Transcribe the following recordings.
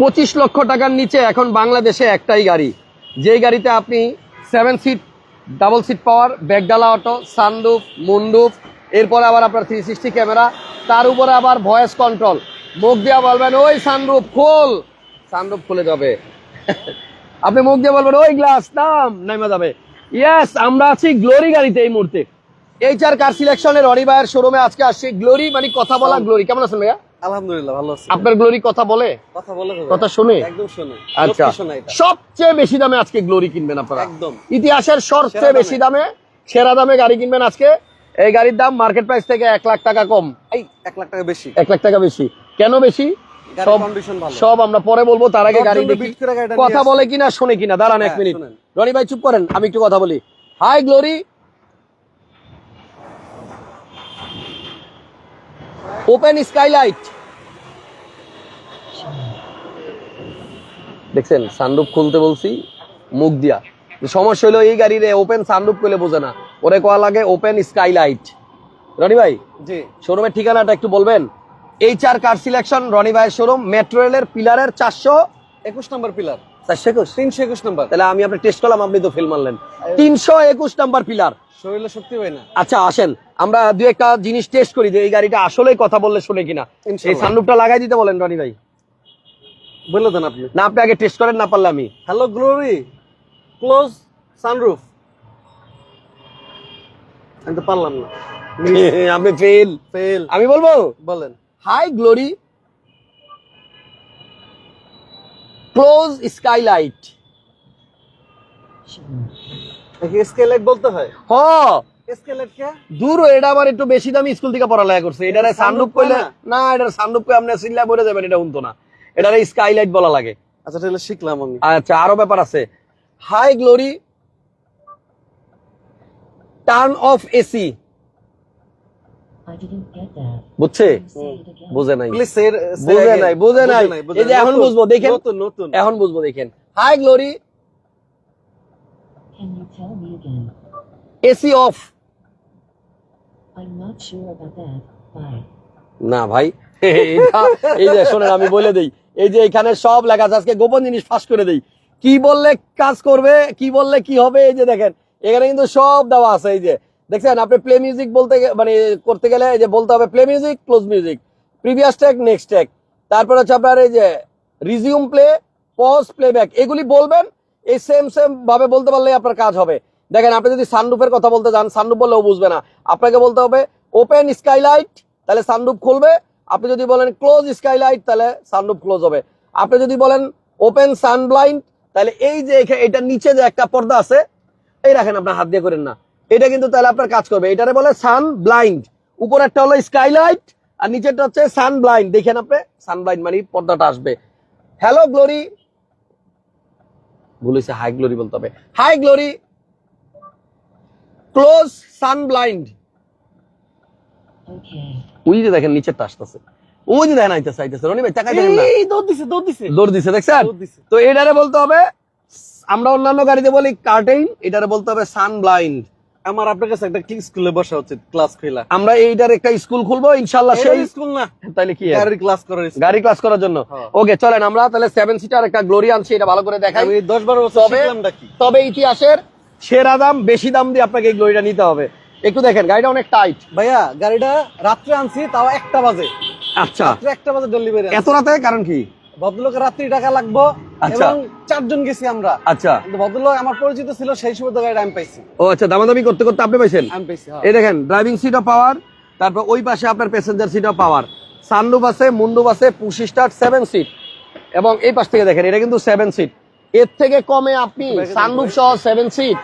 পঁচিশ লক্ষ টাকার নিচে এখন বাংলাদেশে একটাই গাড়ি। যেই গাড়িতে আপনি seven seat double seat power ব্যাগডালা auto sunroof মুন্ডুফ এরপরে আবার আপনার থ্রি সিক্সটি ক্যামেরা তার উপরে আবার ভয়েস কন্ট্রোল মুখ দিয়ে বলবেন, ওই সানরুফ খোল। সানরুফ খুলে যাবে। আপনি মুখ দিয়ে বলবেন, ওই গ্লাস নাম নামা যাবে। ইয়েস আমরা আছি গ্লোরি গাড়িতে এই মুহূর্তে। এইচআর কার সিলেকশনের অরিবায়ের শোরুমে আজকে আসছি গ্লোরি মানে কথা বলা গ্লোরি কেমন আছেন ভাইয়া? আলহামদুলিল্লাহ ভালো আছি। আপনার গ্লোরি কথা বলে? কথা বলে কথা শুনে? একদম শুনে। আচ্ছা। সবচেয়ে বেশি দামে আজকে গ্লোরি কিনবেন আপনারা? একদম। ইতিহাসের সবচেয়ে। বেশি দামে। সেরা দামে গাড়ি কিনবেন আজকে। এই গাড়ির দাম মার্কেট প্রাইস থেকে এক লাখ টাকা কম। এই এক লাখ টাকা বেশি। এক লাখ টাকা বেশি। কেন বেশি? সব আমরা পরে বলব তার আগে গাড়ি কথা বলে কিনা শোনে কিনা। দাঁড়ান এক হ্যাঁ, মিনিট। রনি ভাই চুপ করেন আমি একটু কথা বলি। Hi Glory. ওপেন স্কাইলাইট দেখছেন সানরুফ খুলতে বলছি মুখ দিয়া। সমস্যা হলো এই গাড়িরে ওপেন সানরুফ করলে বোঝে না। ওরে কোয়া লাগে ওপেন স্কাইলাইট রনি ভাই জি। শোরুমের ঠিকানাটা একটু বলবেন? H R car selection Rony ভাইয়ের শোরুম মেট্রো রেলের পিলারের চারশো একুশ নম্বর পিলার চারশো একুশ? তিনশো একুশ নম্বর তাহলে আমি আপনার টেস্ট করলাম আপনি তো ফেল মারলেন। তিনশো একুশ নাম্বার পিলার শরীরে শক্তি হয় না। আচ্ছা আসেন। আমরা দু একটা জিনিস টেস্ট করি যে এই গাড়িটা আসলেই কথা বললে শুনে কিনা। এই। সানরুফটা লাগাই দিতে বলেন রনি ভাই। বলে দেন আপনি। না আপনি আগে টেস্ট করেন না পারলে আমি। হ্যালো গ্লোরি ক্লোজ সানরুফ আমি তো পারলাম না। আপনি ফেল ফেল আমি বলব? বলেন। হাই গ্লোরি ক্লোজ স্কাইলাইট স্কেলেট বলতে হয়? হ। দূর এটা আবার একটু বেশি দামি স্কুল থেকে পড়ালেখা করছে। এটা সানরুফ sunroof কইলে না? এটার সানরুফ কই আপনি সিল্লা বলে যাবেন এটা শুনতো না। এটারে স্কাইলাইট বলা লাগে। আচ্ছা তাহলে শিখলাম আমি। আচ্ছা আরও ব্যাপার আছে। Hi Glory turn off AC. বুঝছে. বুঝে নাই। বুঝে নাই বুঝে নাই। এই যে এখন বুঝব দেখেন। নতুন এখন বুঝব দেখেন। Hi Glory Can you tell me again? AC off I'm not sure about that. Bye. না ভাই। এই যে শোনেন আমি বলে দেই। এই যে এখানে সব লেখা আছে, আজকে গোপন জিনিস ফাঁস করে দেই। কি বললে কাজ করবে, কি বললে কি হবে, এই যে দেখেন, এখানে কিন্তু সব দেওয়া আছে, এই যে। দেখছেন, আপনি প্লে মিউজিক বলতে মানে করতে গেলে এই যে বলতে হবে play music close music previous track next track তারপর হচ্ছে আপনার এই যে রিজিউম প্লে পজ প্লেব্যাক এগুলি বলবেন, এই সেম সেম ভাবে বলতে পারলে আপনার কাজ হবে। দেখেন, আপনি যদি সানরুফের কথা বলতে যান সানরুফ বললেও বুঝবে না। আপনাকে বলতে হবে ওপেন স্কাইলাইট তাহলে সানরুফ খুলবে আপনি যদি বলেন ক্লোজ স্কাইলাইট তাহলে সানরুফ ক্লোজ হবে। আপনি যদি বলেন ওপেন সানব্লাইন্ড তাহলে এই যে এটার নিচে যে একটা পর্দা আছে, এই রাখেন আপনার হাত দিয়ে করেন না। এটা কিন্তু তাহলে আপনার কাজ করবে। এটারে বলে সান ব্লাইন্ড উপরেরটা হলো স্কাইলাইট আর নিচেরটা হচ্ছে সান ব্লাইন্ড দেখেন আপনি সান ব্লাইন্ড মানে পর্দাটা আসবে। হ্যালো গ্লোরি হয়েছে হাই গ্লোরি বলতে হবে। Hi Glory close sun blind. ওই যে দেখেন নিচেরটা আসতেছে। ওই যে দেখেন আইতেছে আইতেছে। রনি ভাই দেখেন না। এই দৌড় দিছে দৌড় দিছে। দৌড় দিছে দেখছেন? তো এটারে বলতে হবে আমরা অন্যান্য গাড়িতে বলি কার্টেইন এটারে বলতে হবে সান ব্লাইন্ড আমার আপনার কাছে একটা ক্লিক স্কুলে বসা উচিত ক্লাস খোলা আমরা এইটার একটা স্কুল খুলবো ইনশাল্লাহ সেই স্কুল না। তাইলে কি? গাড়ির ক্লাস করার গাড়ি ক্লাস করার জন্য। হ্যাঁ। ওকে চলেন আমরা তাহলে সেভেন সিটার একটা গ্লোরি আনছি এটা ভালো করে দেখাই। আমি দশ বারো বছর তবে তবে ইতিহাসের সেরা দাম বেশি দাম দিয়ে আপনাকে এই গ্লোরিটা নিতে হবে। একটু দেখেন গাড়িটা অনেক টাইট ভাইয়া গাড়িটা রাত্রে আনছি তাও একটা বাজে। আচ্ছা। রাত্রে একটা বাজে ডেলিভারি এত রাতে কারণ কি? ভদ্রলোকের রাত্রি টাকা লাগবো আচ্ছা। এবং চারজন গেছি আমরা। আচ্ছা। কিন্তু ভদ্রলোক আমার পরিচিত ছিল সেই সময় তো গাড়িটা আমি পাইছি। ও আচ্ছা দামাদামি করতে করতে আপনি পাইছেন? আমি পাইছি হ্যাঁ। এই দেখেন ড্রাইভিং সিট সিটও পাওয়ার তারপর ওই পাশে আপনার প্যাসেঞ্জার সিট সিটও পাওয়ার সানরুফ আছে মুন্ডুপ আছে পুশ স্টার্ট সেভেন সিট এবং এই পাশ থেকে দেখেন এটা কিন্তু সেভেন সিট এর থেকে কমে আপনি দেখেন, সহ সেভেন সিট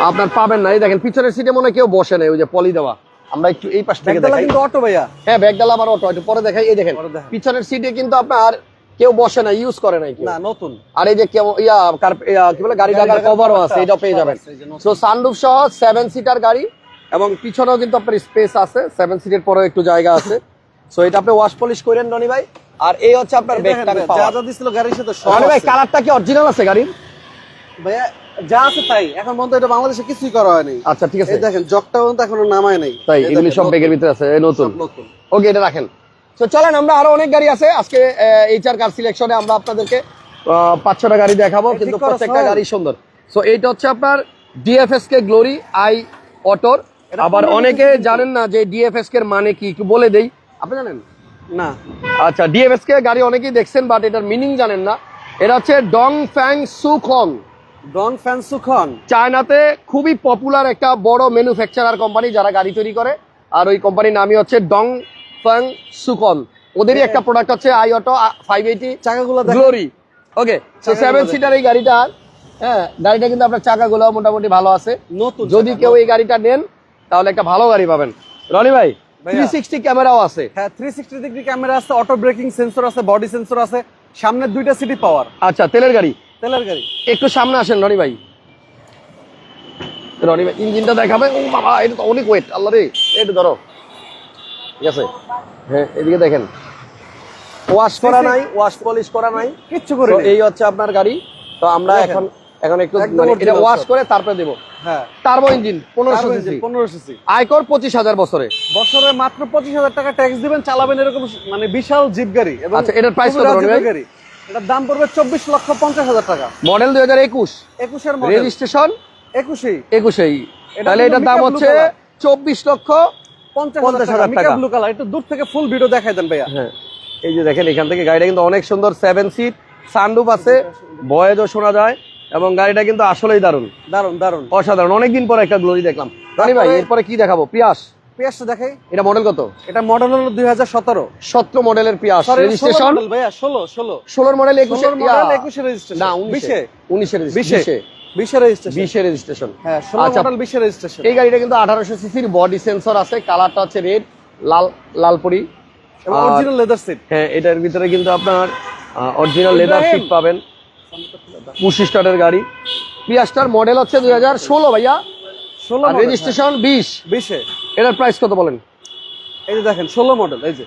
আপনার পাবেন না। এই দেখেন পিছনের সিটে মনে কেউ বসে নাই ওই যে পলি দেওয়া। আমরা একটু এই পাশ থেকে দেখাই। কিন্তু অটো ভাইয়া। হ্যাঁ ব্যাগডালা আমার অটো একটু পরে দেখাই। এই দেখেন পিছনের সিটে কিন্তু আপনার কেউ বসে না ইউজ করে নাই। না নতুন। আর এই যে কেউ ইয়া কার- কি বলে গাড়ি রাখার কভারও আছে টা এটাও পেয়ে যাবেন। সো সানরুফ সহ সেভেন সিটার গাড়ি এবং পিছনেও কিন্তু আপনার স্পেস আছে সেভেন সিটের পরেও একটু জায়গা আছে। সো এটা আপনি ওয়াশ পলিশ করেন রনি ভাই। আর এই হচ্ছে আপনার ব্যাগটা ভাই, যা যা দিছিল গাড়ির সাথে সব ভাই কালারটা কি অরিজিনাল আছে গাড়ির? ভাইয়া যা আছে তাই। এখন পর্যন্ত এটা বাংলাদেশে কিছুই করা হয়নি। আচ্ছা ঠিক আছে। দেখেন জগটা পর্যন্ত এখনও নামায় নাই। তাই এগুলি সব ব্যাগের ভিতরে আছে নতুন। ওকে এটা রাখেন। তো চলেন আমরা আরও অনেক গাড়ি আছে। আজকে এইচআর কার সিলেকশনে আমরা আপনাদেরকে পাঁচ ছটা গাড়ি দেখাবো কিন্তু প্রত্যেকটা গাড়ি সুন্দর। সো এইটা হচ্ছে আপনার ডিএফএস কে গ্লোরি আই অটোর আবার অনেকে জানেন না যে ডিএফএস কে মানে কি একটু বলে দেই। আপনি জানেন? না। আচ্ছা ডিএফএস কে গাড়ি অনেকেই দেখছেন বাট এটার মিনিং জানেন না। এটা হচ্ছে ডং ফ্যাং সুখন ডন ফ্যানসুখন। চায়নাতে খুবই পপুলার একটা বড় ম্যানুফ্যাকচারার কোম্পানি যারা গাড়ি তৈরি করে। আর ওই কোম্পানির নামই হচ্ছে ডং ফ্যাং সুকন। ওদেরই একটা প্রোডাক্ট হচ্ছে আই অটো ফাইভ এইটি চাকাগুলো গ্লোরি ওকে সেভেন সিটার এই গাড়িটা হ্যাঁ গাড়িটা কিন্তু আপনার চাকাগুলো মোটামুটি ভালো আছে। নতুন যদি কেউ এই গাড়িটা নেন তাহলে একটা ভালো গাড়ি পাবেন। রনি ভাই ভাইয়া। থ্রি সিক্সটি ক্যামেরাও আছে। হ্যাঁ থ্রি সিক্সটি ডিগ্রি ক্যামেরা আছে অটো ব্রেকিং সেন্সর আছে বডি সেন্সর আছে সামনে দুইটা সিটি পাওয়ার আচ্ছা তেলের গাড়ি। তেলের গাড়ি। একটু সামনে আসেন রনি ভাই। রনি ভাই ইঞ্জিনটা দেখাবে। ও বাবা এটা তো অনেক ওয়েট আল্লাহ রে। একটু ধরো। ঠিক আছে? হ্যাঁ এদিকে দেখেন। ওয়াশ করা নাই ওয়াশ পলিশ করা নাই। কিচ্ছু করে এই হচ্ছে আপনার গাড়ি। তো আমরা এখন এখন একটু মানে এটা ওয়াশ করে তারপরে দেবো। হ্যাঁ। টার্বো ইঞ্জিন পনেরোশো সিসি পনেরো সিসি আয়কর পঁচিশ হাজার বছরে। বছরে মাত্র পঁচিশ হাজার টাকা ট্যাক্স দিবেন চালাবেন এরকম মানে বিশাল জিপ গাড়ি। আচ্ছা, এটার খুবই কত রনি ভাই? এটার দাম পড়বে চব্বিশ লক্ষ পঞ্চাশ হাজার টাকা। মডেল দুই হাজার একুশ। একুশের রেজিস্ট্রেশন? একুশেই। একুশেই। তাহলে এটার দাম হচ্ছে চব্বিশ লক্ষ পঞ্চাশ হাজার টাকা টাকা। ব্লু কালার একটু দূর থেকে ফুল ভিডিও দেখাই দেন ভাইয়া। হ্যাঁ। এই যে দেখেন এখান থেকে গাড়িটা কিন্তু অনেক সুন্দর সেভেন সিট সানরুফ আছে বয়েজও শোনা যায় এবং গাড়িটা কিন্তু আসলেই দারুণ। দারুণ দারুণ অসাধারণ। অনেকদিন পরে একটা গ্লোরি দেখলাম। ভাই এরপরে কি দেখাবো? পিয়াস। পেঁয়াজটা দেখাই। এটা মডেল কত? এটা মডেল হলো দুই হাজার সতেরো। সতেরো মডেলের পিয়াস রেজিস্ট্রেশন ভাইয়া ষোলো ষোলো। ষোলোর মডেল একুশে মডেল একুশে রেজিস্ট্রেশন না উনিশে। উনিশে বিশে। রেজিস্ট্রেশন বিশে রেজিস্ট্রেশন হ্যাঁ আচ্ছা। মডেল রেজিস্ট্রেশন এই গাড়িটা কিন্তু আঠারোশো সিসির বডি সেন্সর আছে কালারটা হচ্ছে রেড লাল লালপুরি। অরিজিনাল লেদার সিট হ্যাঁ এটার ভিতরে কিন্তু আপনার অরিজিনাল লেদার। সিট পাবেন। পঁচিশ স্টারের গাড়ি। পিয়াসটার মডেল হচ্ছে দুই হাজার ষোলো ভাইয়া। ষোলো আর রেজিস্ট্রেশন বিশ। বিশে। এটার প্রাইস কত বলেন? এই যে দেখেন ষোলো মডেল এই যে।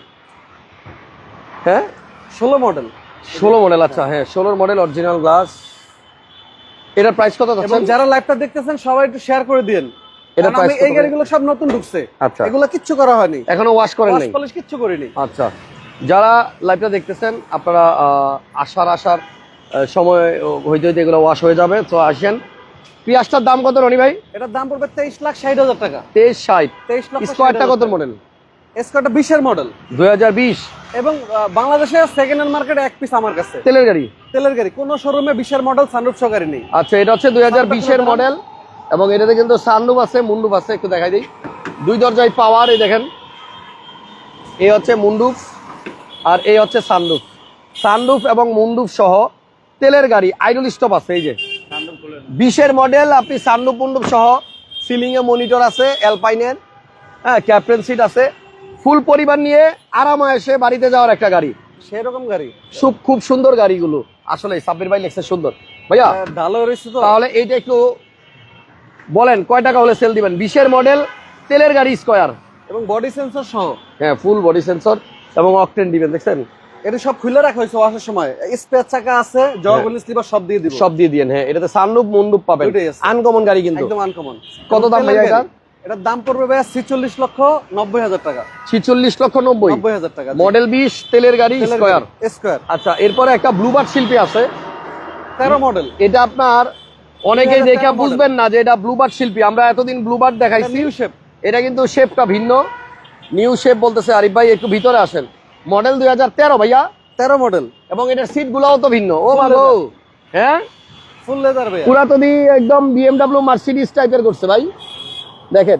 হ্যাঁ? ষোলো মডেল ষোলো মডেল আচ্ছা হ্যাঁ ষোলোর মডেল অরিজিনাল গ্লাস এটার প্রাইস কত এবং যারা লাইভটা দেখতেছেন সবাই একটু শেয়ার করে দিন এটা কত এই গাড়িগুলো সব নতুন ঢুকছে। আচ্ছা। এগুলো কিচ্ছু করা হয়নি। এখনও ওয়াশ করেন নাই? পলিশ কিচ্ছু করিনি। আচ্ছা। যারা লাইভটা দেখতেছেন আপনারা আসার আসার সময় হইতে হইতে এগুলো ওয়াশ হয়ে যাবে। তো আসেন পিয়াসটার দাম কত রনি ভাই? এটার দাম পড়বে তেইশ লাখ ষাট হাজার টাকা। তেইশ ষাট। তেইশ লক্ষ স্কোয়ারটা কত মডেল স্কোয়ারটা বিশের মডেল দুই হাজার বিশ। এবং বাংলাদেশে সেকেন্ড হ্যান্ড মার্কেটে এক পিস আমার কাছে। তেলের গাড়ি? তেলের গাড়ি। কোন শোরুমে বিশের মডেল সানরুফ সহকারী নেই। আচ্ছা এটা হচ্ছে দুই হাজার বিশের মডেল এবং এটাতে কিন্তু সানরুফ আছে মুন্ডুপ আছে একটু দেখাই দিই। দুই দরজায় পাওয়ার এই দেখেন। এই হচ্ছে মুন্ডুপ আর এই হচ্ছে সানরুফ সানরুফ এবং মুন্ডুপ সহ তেলের গাড়ি আইডল স্টপ আছে এই যে। বিশের মডেল আপনি সানরুফ মুন্ডুপ সহ সিলিং এ মনিটর আছে অ্যালপাইনের হ্যাঁ ক্যাপ্টেন সিট আছে। ফুল পরিবার নিয়ে আরামায়েসে বাড়িতে যাওয়ার একটা গাড়ি। সেরকম গাড়ি? খুব খুব সুন্দর গাড়িগুলো। আসলে সাব্বির ভাই লেখছে সুন্দর। ভাইয়া আহ, ঢালো রয়েছে তো। তাহলে এইটা একটু বলেন কয় টাকা হলে সেল দিবেন? বিশের মডেল তেলের গাড়ি স্কোয়ার এবং বডি সেন্সর সহ? হ্যাঁ ফুল বডি সেন্সর এবং অকটেন দিবেন দেখছেন? এটা সব খুলে রাখা হয়েছে ওয়াশের সময়। স্পেয়ার চাকা আছে জগবলি স্লিপার সব দিয়ে দিব। সব দিয়ে দিয়েন হ্যাঁ। এটাতে মন্ডুপ পাবেন। আনকমন গাড়ি কিন্তু। একদম আনকমন। কত দাম ভাইয়া এটার? এটার দাম পড়বে ভাইয়া ছিচল্লিশ লক্ষ নব্বই হাজার টাকা। ছিচল্লিশ লক্ষ নব্বই। নব্বই হাজার টাকা মডেল বিশ তেলের গাড়ি স্কোয়ার। স্কোয়ার। আচ্ছা এরপরে একটা ব্লুবার্ড শিল্পী আছে। তেরো মডেল। এটা আপনার অনেকেই দেখে বুঝবেন না যে এটা ব্লুবার্ড শিল্পী। আমরা এতদিন ব্লুবার্ড দেখাইছি। নিউ শেপ এটা কিন্তু শেপটা ভিন্ন। নিউ শেপ বলতেছে আরিফ ভাই একটু ভিতরে আসেন। মডেল দুই হাজার তেরো ভাইয়া। তেরো মডেল। এবং এটার সিট গুলাও তো ভিন্ন। ও ভালো। হ্যাঁ? ফুল লেদার ভাইয়া। পুরা তো দি একদম বিএমডাব্লিউ মার্সিডিজ টাইপের করছে ভাই। দেখেন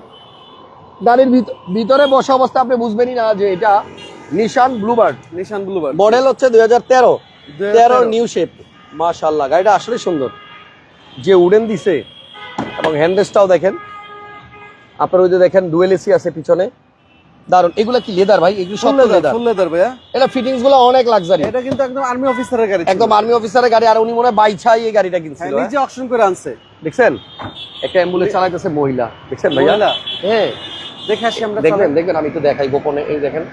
গাড়ির ভিত- ভিতরে বসা অবস্থা আপনি বুঝবেনই না যে এটা নিশান ব্লুবার্ড নিশান ব্লুবার মডেল হচ্ছে দুই হাজার তেরো। তেরো নিউ শেপ মাশাল্লাহ গাড়িটা আসলে সুন্দর। যে উডেন দিছে এবং হ্যান্ডেসটাও দেখেন। আপনার ওই যে দেখেন ডুয়েল এসি আছে পিছনে। দারুণ এগুলা কি লেদার ভাই? এগুলো সব লেদার ফুল লেদার ভাইয়া। এটা ফিটিংসগুলো অনেক লাক্সারি এটা কিন্তু একদম আর্মি অফিসারের গাড়ি একদম আর্মি অফিসারের গাড়ি আর উনি মনে হয় বাইছাই এই গাড়িটা হ্যাঁ, কিনছিল নিজে অকশন করে আনছে। দেখছেন? একটা অ্যাম্বুলেন্স চালাইতেছে মহিলা। দেখছেন ভাইয়া? হ্যাঁ। দেখে আসি আমরা দেখবেন দেখবেন আমি তো দেখাই গোপনে। এই দেখেন।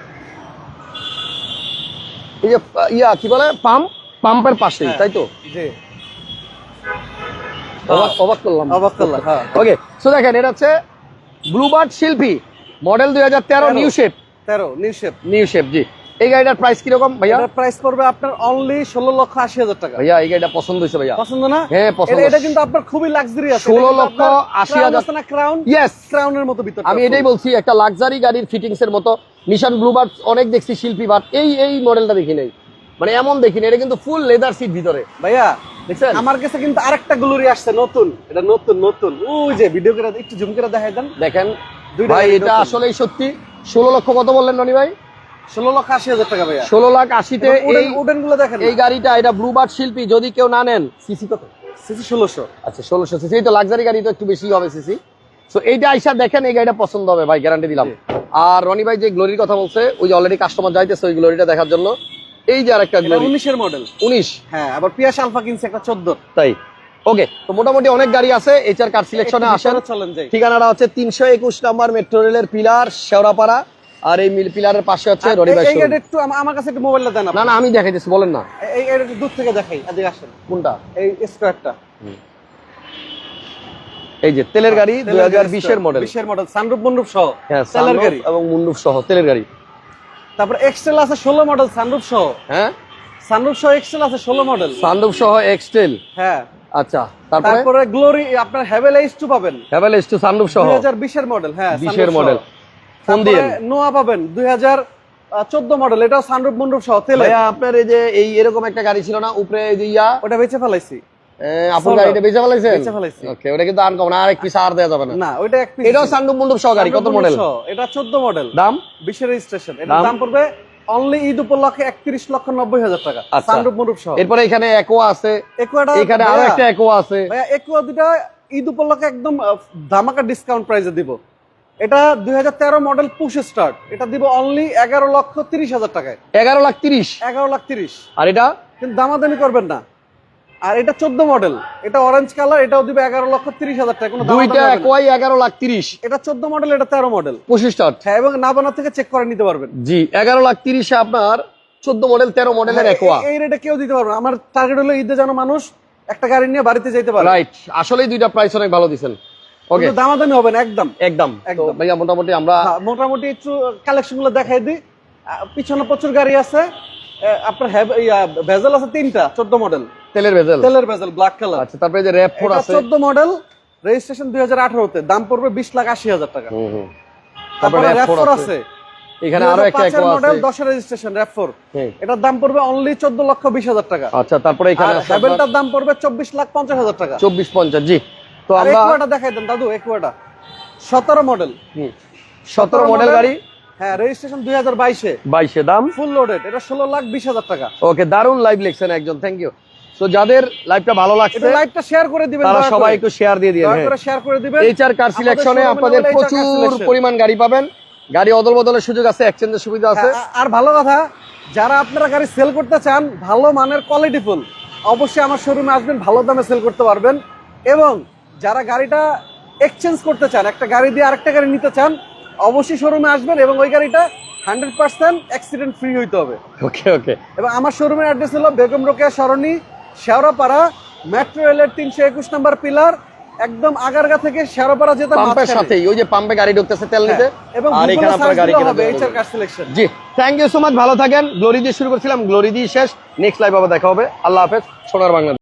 এই যে ইয়া কি বলে? পাম্প পাম্পের হ্যাঁ। তাই তো? জি। অবাক অবাক করলাম। অবাক করলাম, হ্যাঁ। ওকে সো দেখেন এটা হচ্ছে ব্লুবার্ড শিল্পী মডেল দুই হাজার তেরো। নিউ শেপ তেরো নিউ শেপ নিউ শেপ জি। এই গাড়িটার প্রাইস কীরকম ভাইয়া? প্রাইস পড়বে আপনার অনলি ষোলো লক্ষ আশি হাজার টাকা। ভাইয়া এই গাড়িটা পছন্দ হয়েছে ভাইয়া। পছন্দ না? হ্যাঁ, পছন্দ। এটা- কিন্তু আপনার খুবই লাক্সারি আছে। 16 লক্ষ 80 হাজার- না? ক্রাউন ইয়েস ক্রাউনের মতো ভিতর আমি এটাই বলছি একটা লাক্সারি গাড়ির ফিটিংস এর মতো। নিশান ব্লুবার্ড অনেক দেখছি শিল্পী বাট এই এই মডেলটা দেখি নাই। মানে এমন দেখিনি এটা কিন্তু ফুল লেদার সিট ভিতরে। ভাইয়া দেখছেন? আমার কাছে কিন্তু আরেকটা গ্লোরি আসছে নতুন। এটা নতুন নতুন। ওই যে ভিডিও করে একটু জুম করে দেখাই দেন। দেখেন ভাই এটা। আসলেই সত্যি। ষোলো লক্ষ কত বললেন রনি ভাই? ষোলো লক্ষ আশি হাজার টাকা ভাইয়া। ষোলো লাখ আশিতে এই উডেনগুলো দেখেন এই গাড়িটা এটা ব্লুবার্ড শিল্পী যদি কেউ না নেন। সিসি কত? সিসি ষোলোশো। আচ্ছা ষোলোশো সিসি। তো লাক্সারি গাড়ি তো একটু বেশি হবে সিসি। তো এইটা আইসা দেখেন এই গাড়িটা পছন্দ হবে ভাই গ্যারান্টি দিলাম। আর রনি ভাই যে গ্লোরির কথা বলছে ওই যে অলরেডি কাস্টমার যাইতেছে ওই গ্লোরিটা দেখার জন্য এই যে আরেকটা গ্লোরি উনিশের মডেল উনিশ। হ্যাঁ আবার পিয়াস আলফা কিনছে একটা চোদ্দ তাই। ওকে তো মোটামুটি অনেক গাড়ি আছে এইচআর কার সিলেকশনে আসেন। ঠিকানাটা হচ্ছে তিনশো একুশ নাম্বার মেট্রো রেলের পিলার শেওড়াপাড়া আর এই মিল পিলারের পাশে হচ্ছে রনি ভাই। গাড়ি একটু আমার কাছে একটু মোবাইলটা দেন না না আমি দেখাইতেছি বলেন না। এই একটু দূর থেকে দেখাই এদিকে আসেন। কোনটা? এই স্কোয়ারটা এই যে তেলের গাড়ি দুই হাজার বিশের মডেল বিশের মডেল সানরূপ মন্ডপ সহ। হ্যাঁ তেলের গাড়ি। এবং মুন্ডুপ সহ তেলের গাড়ি। তারপর এক্সটেল আছে ষোলো মডেল সানরূপ সহ। হ্যাঁ? সানরূপ সহ এক্সটেল আছে ষোলো মডেল সানরুফ সহ এক্সটেল হ্যাঁ। আচ্ছা তারপরে? গ্লোরি আপনার হ্যাভেল এইচ টু পাবেন। হ্যাভেল এস টু সানরুফ সহ? দুই হাজার বিশের মডেল হ্যাঁ বিশের sunroof মডেল ফোন দিয়ে? নোয়া পাবেন দুই হাজার চোদ্দ মডেল এটাও সানরূপ মন্ডপ সহ তেলে। ভাইয়া আপনার এই যে এই এরকম একটা গাড়ি ছিল না উপরে যে ইয়া? ওটা বেঁচে ফেলাইছি। Solar। গাড়িটা বেচে ফেলাইছেন? বেচে ফেলাইছি। ওকে ওটা কিন্তু আনকমন আর এক পিস আর দেওয়া যাবে না। না ওইটা এক piece এটাও সানরুফ মুন্ডুপ সহ গাড়ি কত মডেল এটা চোদ্দ মডেল দাম? বিশের রেজিস্ট্রেশন এটার দাম? দাম পড়বে অনলি ঈদ উপলক্ষে একত্রিশ লক্ষ নব্বই হাজার টাকা। আচ্ছা। সানরূপ মন্ডপ সহ। এরপরে এখানে একোয়া আছে। একুয়াটা এখানে আরও একটা একোয়া আছে। ভাইয়া একুয়া দুটা ঈদ উপলক্ষে একদম ধামাকা ডিসকাউন্ট প্রাইসে দিব। এটা দুই হাজার তেরো মডেল পুশ স্টার্ট এটা দিব অনলি এগারো লক্ষ তিরিশ হাজার টাকায়। এগারো লাখ তিরিশ। এগারো লাখ তিরিশ। আর এটা? কিন্তু দামাদামি করবেন না। আর এটা চোদ্দ মডেল এটা অরেঞ্জ কালার এটাও দিবে এগারো লক্ষ তিরিশ হাজার টাকা। কোনো দুইটা না। এগারো লাখ তিরিশ। এটা চোদ্দ মডেল এটা তেরো মডেল পঁচিশ স্টার্ট হ্যাঁ এবং নাবানা থেকে চেক করে নিতে পারবেন। জি এগারো লাখ তিরিশে আপনার চোদ্দ মডেল তেরো মডেলের একোয়া এই- রেটে কেউ দিতে পারবে আমার টার্গেট হলো ঈদে যেন মানুষ একটা গাড়ি নিয়ে বাড়িতে যেতে পারে। রাইট আসলেই দুইটা প্রাইস অনেক ভালো দিচ্ছেন ওকে দামাদামি হবে না একদম। একদম। একদম। ভাইয়া মোটামুটি আমরা হ্যাঁ, মোটামুটি একটু কালেকশনগুলো দেখাই দিই। পিছনে প্রচুর গাড়ি আছে। আপনার ভেজেল আছে তিনটা চোদ্দ মডেল তেলের ভেজেল? তেলের ভেজেল ব্ল্যাক কালার আচ্ছা তারপরে যে র্যাপ ফোর আছে। চোদ্দ মডেল রেজিস্ট্রেশন দুই হাজার আঠারোতে দাম পড়বে বিশ লাখ আশি হাজার টাকা। হুম, হুম। তারপরে র্যাপ RAV4 ফোর আছে। আছে। এখানে আরও একটা একোয়া আছে। মডেল দশের রেজিস্ট্রেশন র্যাপ ফোর। এটার দাম পড়বে অনলি চোদ্দ লক্ষ বিশ হাজার টাকা। আচ্ছা তারপরে এখানে আছে হ্যাভেলটার দাম পড়বে চব্বিশ লাখ পঞ্চাশ হাজার টাকা। চব্বিশ পঞ্চাশ জি। তো আমরা একুয়াটা দেখাই দেন দাদু একুয়াটা সতেরো মডেল সতেরো মডেল গাড়ি। হ্যাঁ রেজিস্ট্রেশন দুই হাজার বাইশে। বাইশে দাম। ফুল লোডেড এটা ষোলো লাখ বিশ হাজার টাকা। ওকে দারুণ লাইভ লিখছেন একজন থ্যাংক ইউ তো যাদের লাইভটা ভালো লাগছে লাইভটা শেয়ার করে দিবেন তারা সবাই একটু শেয়ার দিয়ে দিন দয়া করে শেয়ার করে দিবেন। এইচআর কার সিলেকশনে আপনাদের প্রচুর পরিমাণ গাড়ি পাবেন। গাড়ি অদল বদলের সুযোগ আছে এক্সচেঞ্জের সুবিধা আছে। হ্যাঁ, আর ভালো কথা যারা আপনারা গাড়ি সেল করতে চান ভালো মানের কোয়ালিটি ফুল অবশ্যই আমার শোরুমে আসবেন ভালো দামে সেল করতে পারবেন। এবং যারা গাড়িটা এক্সচেঞ্জ করতে চান একটা গাড়ি দিয়ে আরেকটা গাড়ি নিতে চান অবশ্যই শোরুমে আসবেন এবং ওই গাড়িটা হান্ড্রেড পার্সেন্ট অ্যাক্সিডেন্ট ফ্রি হইতে হবে। ওকে ওকে এবং আমার শোরুমের অ্যাড্রেস হলো বেগম রোকেয়া সরণি শেওড়াপাড়া মেট্রো রেলের তিনশো একুশ নম্বর পিলার একদম আগারগা থেকে শেওড়াপাড়া যেতে পাম্পের সাথে সাথেই ওই যে পাম্পে গাড়ি ঢুকতেছে তেল নিতে। হ্যাঁ, এবং আর এখানে আপনার গাড়ি কিনা হবে এইচআর। কার সিলেকশন জি থ্যাংক ইউ সো মাচ ভালো থাকেন। গ্লোরি দিয়ে শুরু করছিলাম গ্লোরি দিয়ে শেষ। নেক্সট লাইভ আবার দেখা হবে। আল্লাহ হাফেজ সোনার বাংলা।